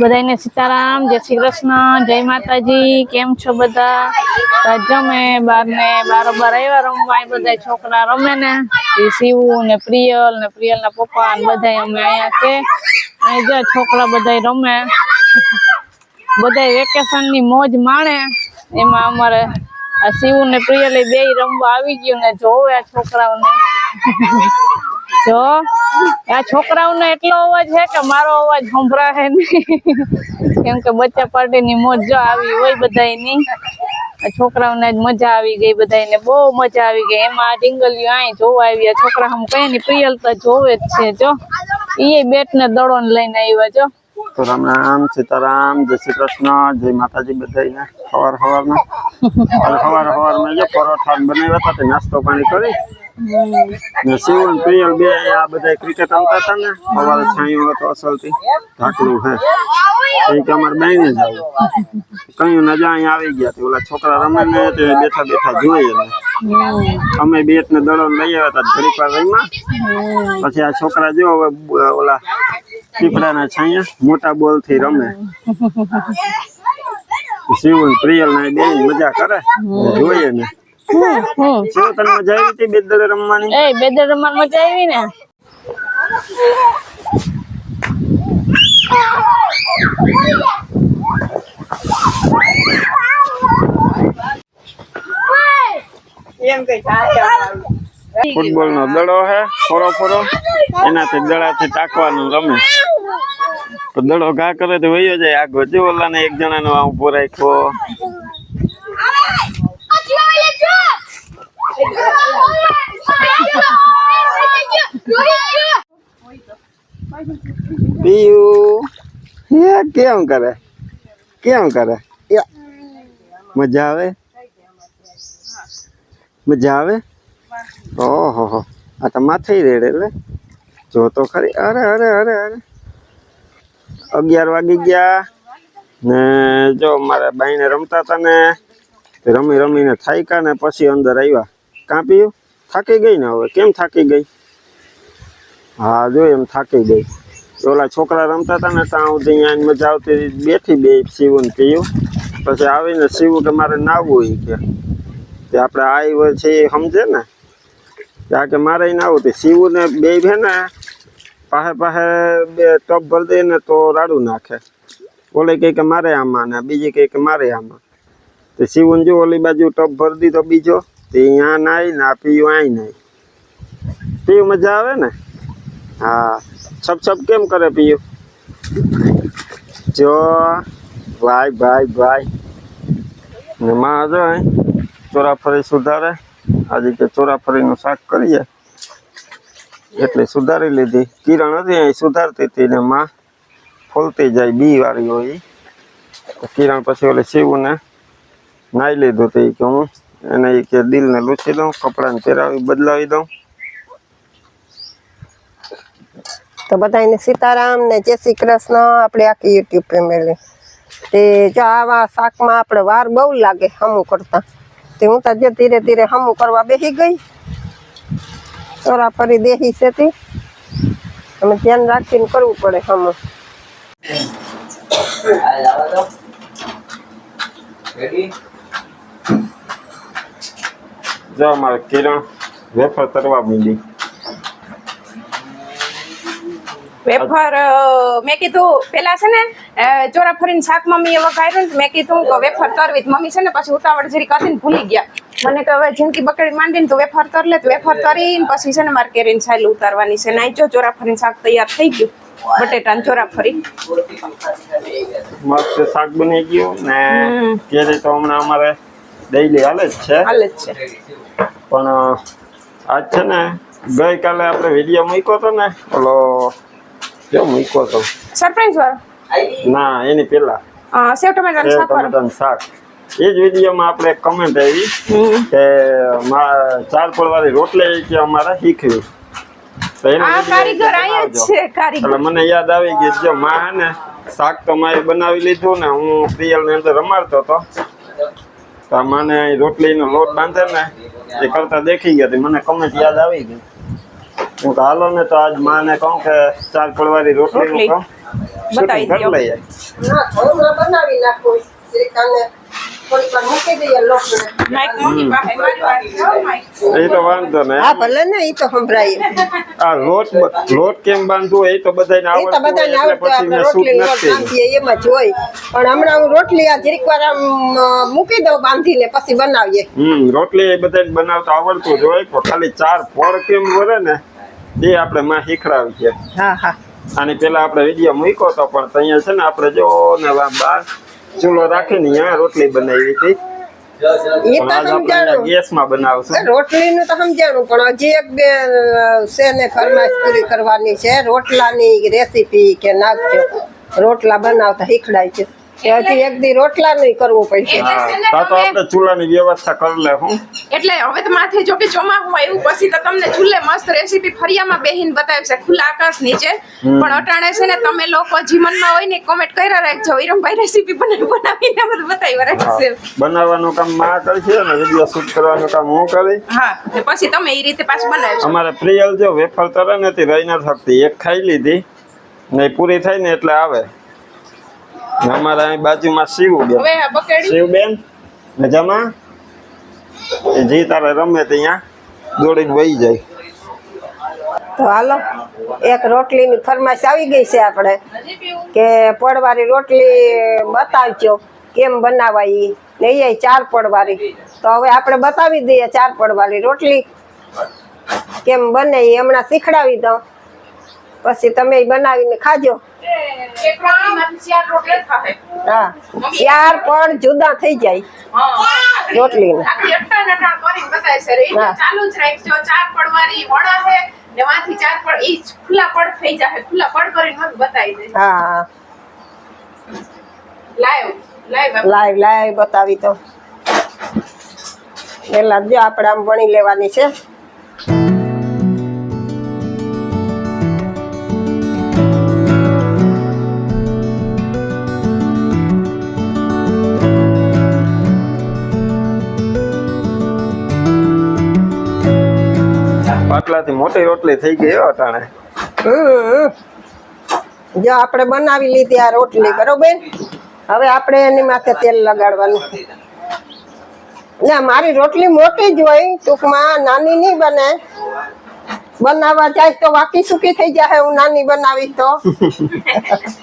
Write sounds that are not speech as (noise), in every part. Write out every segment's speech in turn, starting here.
બધાને સીતારામ, જય શ્રી કૃષ્ણ, જય માતાજી, કેમ છો બધા? જમે બાર ને બારોબાર આવ્યા રમવા બધા છોકરા રમે ને, એ શિવુ ને પ્રિયલ ને પ્રિયલ ના પપ્પા ને બધા અમે અહીંયા છે. અહીં જો છોકરા બધા રમે. બધા વેકેશનની મોજ માણે. એમાં અમારે આ શિવ ને પ્રિયલ બે રમવા આવી ગયું ને, જોવે છોકરાઓને. જો આ છોકરાઓને એટલો અવાજ છે કે મારો અવાજ સંભળાય નહીં. કેમ કે બચ્ચા પાર્ટીની મોજ જો આવી હોય બધાયની. આ છોકરાઓને જ મજા આવી ગઈ, બધાયને બહુ મજા આવી ગઈ. એમાં આ ડીંગલીઓ આય જોવા આવી આ છોકરા હમ કઈ ની પ્રિયલ તો જોવે જ છે, જો. એ બેટ ને દડો ને લઈને આવ્યા, જો. રામ રામ, સીતારામ, જય શ્રી કૃષ્ણ, જય માતાજી બધાને સવાર સવારમાં કાલે સવાર સવારમાં જો પરોઠા ને બનાવ્યા હતા નાસ્તો પાણી કરી ને શિવ પ્રિયલ બે આ બધા ક્રિકેટ રમતા હતા ને, સવારે છાંયો હતો અસલથી. ઢાકલું હે કઈ કે અમારે બેને જ આવું. કયું નજા અહીંયા આવી ગયા તે. ઓલા છોકરા રમે ને તે બેઠા બેઠા જોઈએ ને. અમે બેટ ને દડો લઈ આવ્યા હતા ઘડીક વાર રહીમાં પછી આ છોકરા જો હવે ઓલા પીપળાના છાયા, મોટા બોલથી રમે. શિવ ને પ્રિયલ ના બે મજા કરે. જોઈએ ને. શિવ તને મજા આવી હતી બે દડે રમવાની? એ બેદર રમવા મજા આવી ને? ફૂટબોલ નો દડો હે ફોરો ફોરો. એનાથી દડાથી ટાકવાનું રમે. તો દડો ઘા કરે તો વયો જાય. આગળ જો ઓલા ને એક જણા નો ઊભો રાખ્યો. પીયું હે, કેમ કરે? કેમ કરે. મજા આવે? મજા આવે? ઓહો, હો. આ તો માથે રેડે એટલે. જો તો ખરી. અરે અરે અરે અરે. અગિયાર વાગી ગયા. ને જો મારા બાઈને રમતા હતા ને રમી રમીને થાક્યા ને પછી અંદર આવ્યા કાં પીયું? થાકી ગઈ ને હવે. કેમ થાકી ગઈ? હા, જો એમ થાકી ગઈ. ઓલા છોકરા રમતા હતા ને ત્યાં સુધી અહીંયા મજા આવતી બેઠી બે શિવું પીયું. પછી આવીને શિવું કે મારે નાવું એ કે. આપણે આવી હોય છે એ સમજે ને? ત્યાં કે મારે નાવું તે શિવું ને બે છે ને પાસે પાસે બે ટપ ભરી દે ને તો રાડું નાખે. ઓલે કહે કે મારે આમાં ને બીજી કહે કે મારે આમાં. તે શિવન જો ઓલી બાજુ ટપ ભરી દીધો બીજો. તે અહીંયા નાય ને આ પીયું અહીં નહીં. પીયું મજા આવે ને? હા. છપ છપ કેમ કરે પીયું જો ભાઈ ભાઈ ભાઈ માં જો અહીં ચોરાફળી સુધારે આજે કે ચોરાફળીનું શાક કરીએ એટલે સુધારી લીધી. કિરણ હતી અહીં, સુધારતી હતી ને માં ફોલતી જાય, બી વાળી હોય કિરણ પછી ઓલે શિવને નાહી લીધું હતું કે હું એને કે દિલને લૂછી દઉં, કપડાને પહેરાવી બદલાવી દઉં. તો બધાને સીતારામ ને જય શ્રી કૃષ્ણ. આપણે આખી યુટ્યુબ ફેમિલી. તે જો આવા શાકમાં આપણે વાર બહુ લાગે હમું કરતા. તે હું તો જે ધીરે ધીરે હમું કરવા બેસી ગઈ. ચોરા ફરી દેહી છે તે. અમે ધ્યાન રાખીને કરવું પડે હમું. જો અમારે કિરણ વેફર તરવા માંડી. વેફર મેં કીધું પેલા છે ને ચોરા ફરીને શાક મમ્મીએ વઘાર્યું ને મેં કીધું કે વેફર તરવી મમ્મી છે ને પછી ઉતાવળ જરી કરીને ભૂલી ગયા. મને કે હવે જિંદગી બકડી માંડીને તો વેફર તર લે તો વેફર તરીને પછી છે ને મારે કેરીને છાલ ઉતારવાની છે. નાઈ જો ચોરા ફરીને શાક તૈયાર થઈ ગયું. બટેટા ને ચોરા ફરી મસ્ત શાક બની ગયું ને કેરી તો હમણાં અમારે ડેઈલી હાલે જ છે. હાલે જ છે. પણ આજ છે ને ગઈકાલે આપણે વીડિયો મૂક્યો હતો ને ઓલો જો મૂક્યો તો? સરપ્રાઈઝ વાળો? ના એની પેલા. સેવ ટમેટાનું શાક ટમેટાનું શાક. એ જ વિડીયોમાં આપણે કમેન્ટ આવી કે મા- ચાર પડવાળી રોટલી કે અમારે શીખવી. મને યાદ આવી ગઈ જો માં ને શાક તો મારે બનાવી લીધું ને હું પ્રિયલ ને અંદર રમાડતો હતો. તો માને રોટલીનો લોટ બાંધે ને એ કરતા દેખી ગયા હતી. મને કમેન્ટ યાદ આવી ગઈ. હું તો હાલો ને તો આજ માને કહું કે ચાર પડવાની રોટલી. કહું બતાવી દો. લઈએ. ના બનાવી નાખો. શ્રીકાને મૂકી ને ને દઉં બાંધીને પછી બનાવીએ. હમ રોટલી એ બધાને બનાવતા આવડતું જ હોય ખાલી ચાર ફળ કેમ વરે ને એ આપણે માં શીખડાવી છે. હા હા. આની પેલા આપણે વીડિયો મૂક્યો હતો પણ અહીંયા છે ને આપણે જો ને બાર ચૂલો રાખીને અહીંયા રોટલી બનાવી હતી. તો ગેસમાં બનાવશું. રોટલીનું તો સમજાણું પણ હજી એક બે છે ને ફરમાઈશ પૂરી કરવાની છે. રોટલાની રેસીપી કે નાખજો. રોટલા બનાવતા શીખડાય છે. હજી એક દી રોટલા નહીં કરવું પડશે હા તો આપણે ચૂલાની વ્યવસ્થા કરી લે હું. એટલે હવે તો માથે જો કે ચોમાસું આવ્યું પછી તો તમને ચૂલે મસ્ત રેસીપી ફરિયામાં બેહીને બતાવી છે ખુલ્લા આકાશ નીચે. પણ અટાણે છે ને તમે લોકો જીવનમાં હોય ને કોમેન્ટ કર્યા રાખજો. ઈરમભાઈ રેસીપી બનાવી બનાવીને બધું બતાવી. રાખશે બનાવવાનું કામમાં કરશે અને વિડિયો શૂટ કરવાનું કામ હું કરી. હા ને પછી તમે એ રીતે પાછું બનાવજો. અમારે પ્રિયલ જો વેફર તરે નથી રહી ન શકતી એક ખાઈ લીધી. ને પૂરી થાય ને એટલે આવે. અમારે અહીં બાજુમાં શિવબેન શિવબેન ને જમા એ જી તારે રમે ત્યાં દોડીને વહી જાય. તો હાલો એક રોટલીની ફરમાશ આવી ગઈ છે આપણે કે પડવાળી રોટલી બતાવજો કેમ બનાવાય ઈ. ને એ ચાર પડવાળી તો હવે આપણે બતાવી દઈએ ચાર પડવાળી રોટલી કેમ બને એ હમણાં શીખડાવી દઉં. પછી તમે બનાવીને ખાજો. રોટલી હા ચાર પણ જુદા થઈ જાય રાખજો ચાર પડવાળી વડા છે ને માંથી ચાર પડ ઈ ખુલ્લા પડ થઈ જાય ખુલ્લા પડ બતાવી દે હા. લાઈવ લાઈવ લાઈવ બતાવી તો પેલા જો આપણે આમ વણી લેવાની છે. પાટલાથી મોટી રોટલી થઈ ગઈ અટાણે. જો આપણે બનાવી લીધી આ રોટલી બરોબર? હવે આપણે એની માથે તેલ લગાડવાનું. ના મારી રોટલી મોટી જ હોય ટૂંકમાં નાની નહીં બને. બનાવવા જાય તો વાકી સુકી થઈ જાય હું નાની બનાવી તો.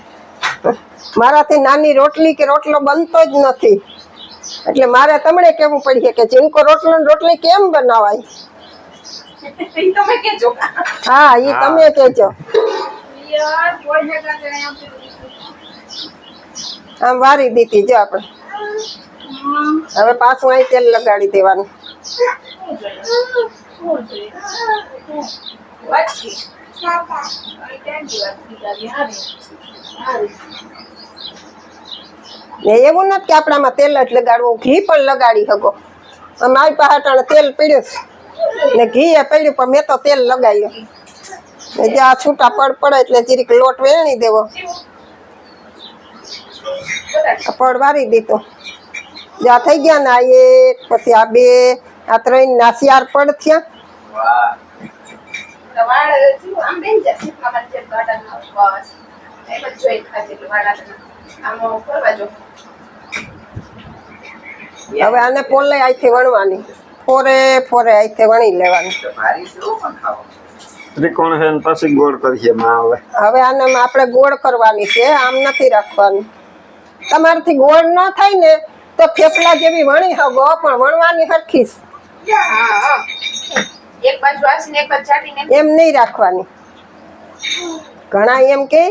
(laughs) મારાથી નાની રોટલી કે રોટલો બનતો જ નથી. એટલે મારે તમને કેવું પડીએ કે જીનકો રોટલો ને રોટલી કેમ બનાવાય? તમે કેજો. હા એ તમે કેજો. આમ વારી દીધી જો આપણે. હવે પાછું અહીં તેલ લગાડી દેવાનું. એવું નથી કે આપણામાં તેલ જ લગાડવું. ઘી પણ લગાડી શકો. મારી પાસે તેલ પીડ્યું છે. ને ઘી એ પડ્યું, પણ મેં તો તેલ લગાવ્યું. ને જે આ છૂટા પડ પડે એટલે જીરીક લોટ વેણી દેવો. પડ વારી દીધો. જ્યાં થઈ ગયા ને આ એક, પછી આ બે, આ ત્રણ, ના ચાર પડ થયા. વાળ જાય વાળ હવે આને પોલે આઈથી વણવાની. ફોરે ફોરે આઈથી વણી લેવાની. ત્રિકોણ છે ને પછી ગોળ કરીએ માં હવે. હવે આને આપણે ગોળ કરવાની છે આમ નથી રાખવાની. તમારાથી ગોળ ન થાય ને તો થેપલા જેવી વણી હગો પણ વણવાની હરખી હા હા એક બાજુ આસીને એક બાજુ ચાટીને. એમ નહીં રાખવાની. ઘણા એમ કે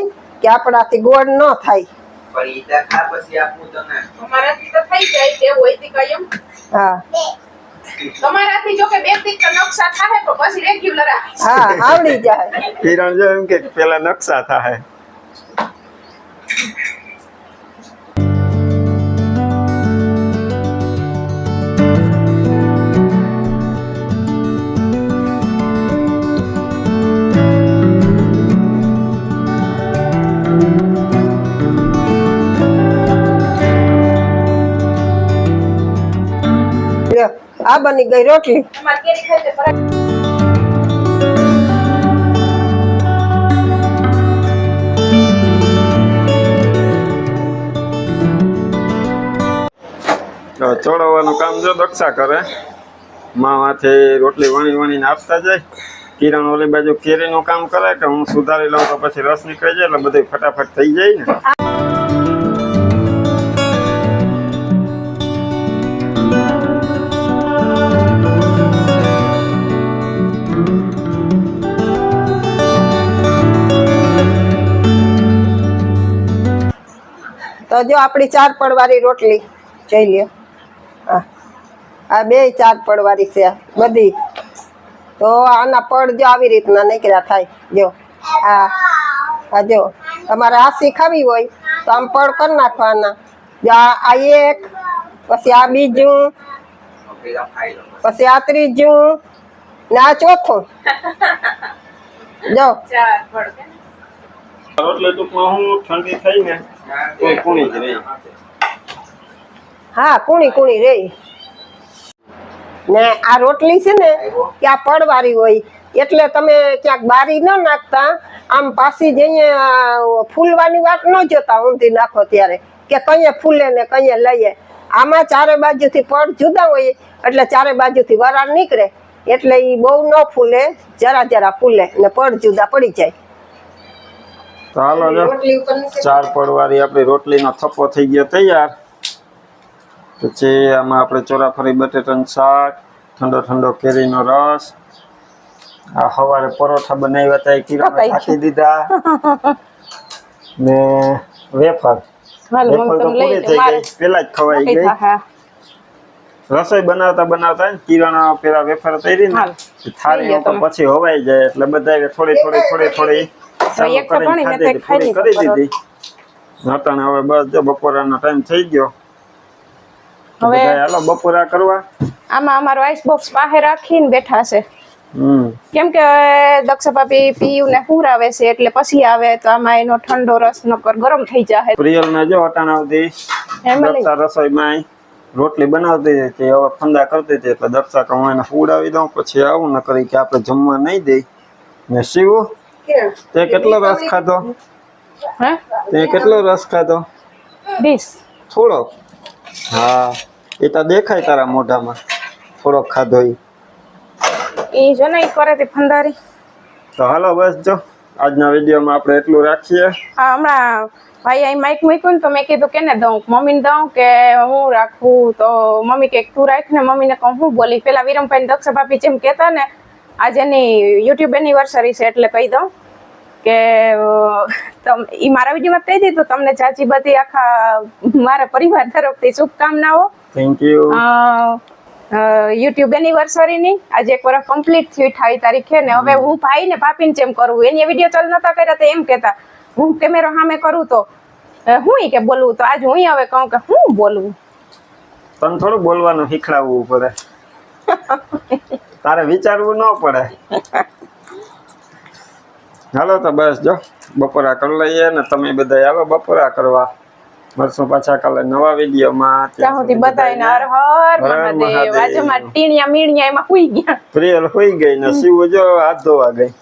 કે આપણાથી ગોળ ન થાય. હા. તમારાથી જો કે બે નકશા થાય તો પછી રેગ્યુલર હા આવડી જાય. કિરણ જો એમ કે પેલા નકશા થાય લ્યો, આ બની ગઈ રોટલી. ચોળવવાનું કામ જો દક્ષા કરે. માવાથી રોટલી વણી વણીને આપતા જાય. કિરણ ઓલી બાજુ કેરીનું કામ કરે કે હું સુધારી લઉં તો પછી રસ નીકળી જાય એટલે બધું ફટાફટ થઈ જાય ને. જો આપણી ચાર પડવાળી રોટલી જોઈ લ્યો. હા. આ બે ચાર પડવાળી છે બધી. તો આના પડ જો આવી રીતના નીકળ્યા થાય જો. આ આ જો. તમારે આસી ખાવી હોય તો આમ પડ કરી નાખવાના. જો આ આ એક પછી આ બીજું પછી આ ત્રીજું ને આ ચોથું. (laughs) જો. રોટલી ટૂંકમાં હું ઠંડી થઈ ને તો કુણી જ રહી. હા, કુણી કુણી રહી. ને આ રોટલી છે ને કે આ પડવારી હોય. એટલે તમે ક્યાંક બારી ન નાખતા. આમ પાછી જઈએ ફૂલવાની વાત ન જોતા ઊંધી નાખો ત્યારે, કે કઈએ ફૂલે ને કઈએ લઈએ. આમાં ચારે બાજુથી પડ જુદા હોય, એટલે ચારે બાજુથી વરાળ નીકળે. એટલે એ બહુ ન ફૂલે, જરા જરા ફૂલે ને પડ જુદા પડી જાય. તો હાલો જો રોટલી ચાર પડવાળી આપણી રોટલીનો થપ્પો થઈ ગયો તૈયાર. પછી આમાં આપણે ચોરાફરી બટેટાનું શાક ઠંડો ઠંડો કેરીનો રસ આ સવારે પરોઠા બનાવ્યા હતા એ કિરણ કપાઈ થાકી દીધા. (laughs) ને વેફર. વેફર તો પૂરી થઈ ગઈ. પેલા જ ખવાઈ ગઈ. રસોઈ બનાવતા બનાવતા ને કિરણ પેલા વેફર તૈરી ને. થાળી તમે. પછી હોવાઈ જાય એટલે બધા થોડી થોડી થોડી થોડી એક તો ઘણી મેં ખાધી ખાઈ પૂરી લીધી કરી દીધી. નટાણે હવે બસ જો બપોરાનો ટાઈમ થઈ ગયો. હવે- હાલો બપોરા કરવા. આમાં અમારો આઈસ બોક્સ પાસે રાખીને બેઠા છે. કેમ કે દક્ષ ભાભી પીયું ને હુરાવે છે એટલે પછી આવે તો આમાં એનો ઠંડો રસ નકર ગરમ થઈ જાય પ્રિયલ ને જો અટાણાવતી દક્ષા રસોઈમાં રોટલી બનાવતી હતી હવે ફંદા કરતી હતી એટલે દક્ષા કે હું એને ઉડાવી દઉં પછી આવું ન કરી કે આપણે જમવા નહીં દઈ. ને શિવ તે કેટલો રસ ખાધો? હે? તે કેટલો રસ ખાધો? ડીશ થોડોક હા એ તો દેખાય તારા મોઢામાં. થોડોક ખાધો ઈ. એ જો ને કરે તે ફંદારી તો હાલો બસ જો આજના વિડીયોમાં આપણે એટલું રાખીએ. હા હમણાં ભાઈ અહીં માઇક મૂક્યું ને તો મેં કીધું કેને દઉં. મમ્મીને દઉં કે હું રાખું? તો મમ્મી કે તું રાખ ને મમ્મીને કહું હું બોલી. પેલા વિરમભાઈ દક્ષ ભાભી જેમ કહેતા ને આજે એની યુટ્યુબ એનિવર્સરી છે એટલે કહી દઉં કે તમ એ મારા વિડીયોમાં કહી દીધું તમને ચાચી બધી આખા મારા પરિવાર તરફથી શુભકામનાઓ. થેન્ક યુ યુટ્યુબ એનિવર્સરીની આજે એક વર્ષ કમ્પ્લીટ થયું અઠાવી તારીખે ને. હવે હું ભાઈ ને ભાભીને જેમ કરું એની વીડિયો ચાલ નતા કર્યા તો એમ કહેતા હું કેમેરો સામે કરું તો હું કે બોલવું તો આજ હું હવે કહું કે હું બોલવું તને થોડું બોલવાનું શીખડાવવું પડે. (laughs) તારે વિચારવું ન પડે. હાલો તો બસ જો બપોરા કરી લઈએ ને તમે બધા આવો બપોરા કરવા. વર્ષો પાછા કાલે નવા વિડીયોમાં. ત્યાં સુધી બતાવીને હર હર મહાદેવ. આજમાં ટીણિયા મીણિયા એમાં હુઈ ગયા. પ્રિયલ હોઈ ગઈ ને શિવ જો હાથ ધોવા ગઈ.